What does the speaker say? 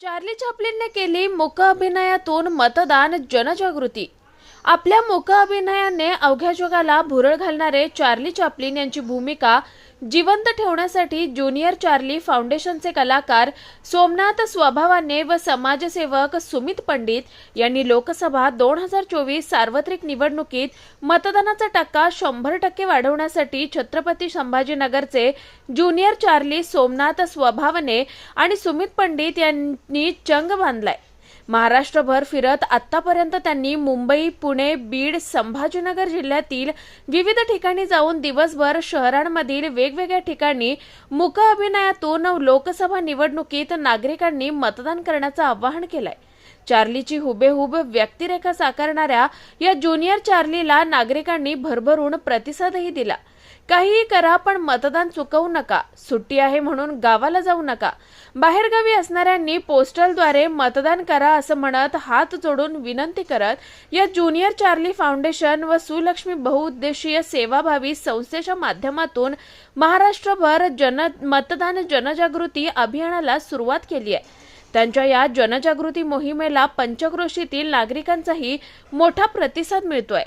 Charlie चॅपलिनने केली मुक अभिनयातून मतदान जनजागृती. आपल्या मूक अभिनयाने अवघ्या जगाला भुरळ घालणारे चार्ली चॅपलिन यांची भूमिका जिवंत ठेवण्यासाठी ज्युनियर चार्ली फाउंडेशनचे कलाकार सोमनाथ स्वभावाने व समाजसेवक सुमित पंडित यांनी लोकसभा दोन हजार चोवीस सार्वत्रिक निवडणुकीत मतदानाचा टक्का शंभर टक्के वाढवण्यासाठी छत्रपती संभाजीनगरचे ज्युनियर चार्ली सोमनाथ स्वभावने आणि सुमित पंडित यांनी चंग बांधलाय. महाराष्ट्रभर फिरत आतापर्यंत त्यांनी मुंबई पुणे बीड संभाजीनगर जिल्ह्यातील विविध ठिकाणी जाऊन दिवसभर शहरांमधील वेगवेगळ्या ठिकाणी मुक अभिनयातून लोकसभा निवडणुकीत नागरिकांनी मतदान करण्याचं आवाहन केलंय. चार्लीची हुबेहूब व्यक्तिरेखा साकारणाऱ्या या ज्युनियर चार्लीला नागरिकांनी भरभरून प्रतिसादही दिला. काहीही करा पण मतदान चुकवू नका. सुट्टी आहे म्हणून गावाला जाऊ नका. बाहेरगावी असणाऱ्यांनी पोस्टलद्वारे मतदान करा असं म्हणत हात जोडून विनंती करत या ज्युनियर चार्ली फाउंडेशन व सुलक्ष्मी बहुउद्देशीय सेवाभावी संस्थेच्या माध्यमातून महाराष्ट्रभर जन मतदान जनजागृती अभियानाला सुरुवात केली आहे. त्यांच्या या जनजागृती मोहिमेला पंचक्रोशीतील नागरिकांचाही मोठा प्रतिसाद मिळतोय.